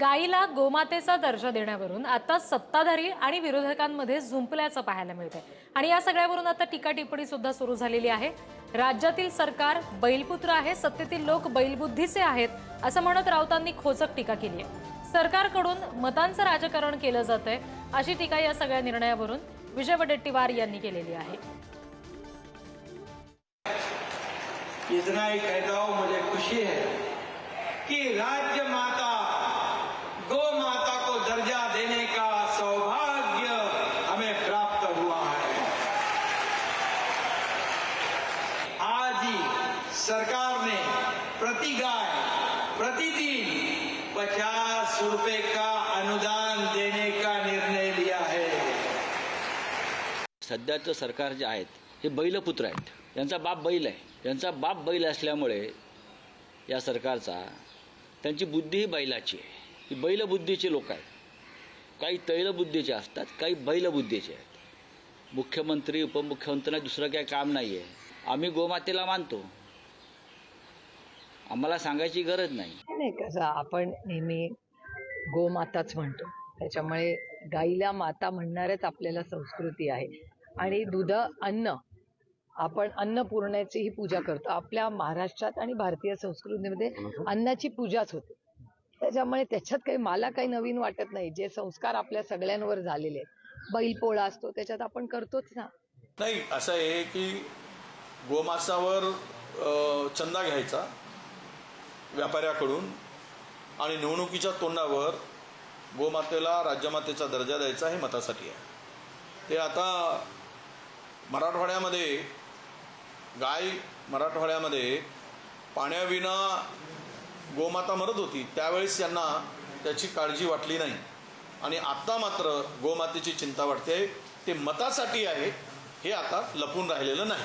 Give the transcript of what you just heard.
गायीला गोमातेचा दर्जा देण्यावरून आता सत्ताधारी आणि विरोधकांमध्ये झुंपल्याचं पाहायला मिळतंय. आणि या सगळ्यावरून आता टीका टिप्पणी सुद्धा सुरू झालेली आहे. राज्यातील सरकार बैलपुत्र आहे सत्तेतील लोक बैलबुद्धीचे आहेत असं म्हणत राऊतांनी खोचक टीका केली आहे. सरकारकडून मतांचं राजकारण केलं जातंय अशी टीका या सगळ्या निर्णयावरून विजय वडेट्टीवार यांनी केलेली आहे. इतना ही कहता हूं मुझे खुशी है कि राज्य माता गौ माता को दर्जा देने का सौभाग्य हमें प्राप्त हुआ है आज ही सरकारने प्रति गाय प्रतिदिन पचास रुपए का अनुदान देने का निर्णय लिया है। सध्याचं सरकार जे आहेत हे बैलपुत्र आहेत. त्यांचा बाप बैल आहे. त्यांचा बाप बैल असल्यामुळे या सरकारचा त्यांची बुद्धी ही बैलाची आहे. ही बैलबुद्धीचे लोक आहेत. काही तैलबुद्धीचे असतात काही बैलबुद्धीचे आहेत. मुख्यमंत्री उपमुख्यमंत्र्यांना दुसरं काही काम नाही आहे आम्ही गोमातेला मानतो. आम्हाला सांगायची गरज नाही. नाही कसं आपण नेहमी गोमाताच म्हणतो. त्याच्यामुळे गाईला माता म्हणणारच आपल्याला संस्कृती आहे. आणि दुध अन्न आपण अन्नपूर्णेची ही पूजा करतो. आपल्या महाराष्ट्रात आणि भारतीय संस्कृतीमध्ये अन्नाची पूजाच होते. त्याच्यामुळे त्याच्यात काही मला काही नवीन वाटत नाही. जे संस्कार आपल्या सगळ्यांवर झालेले आहेत. बैलपोळा असतो त्याच्यात आपण करतोच ना. नाही असं आहे की गोमांसावर चंदा घ्यायचा. व्यापाऱ्याकडून आणि निवडणुकीच्या तोंडावर गोमातेला राज्यमातेचा दर्जा द्यायचा हे मतासाठी आहे. ते आता मराठवाड्यामध्ये गाय मराठवाड्यामध्ये पाण्याविना गोमाता मरत होती त्यावेळेस यांना त्याची काळजी वाटली नाही. आणि आत्ता मात्र गोमातेची चिंता वाटते ते मतासाठी आहे हे आता लपून राहिलेलं नाही.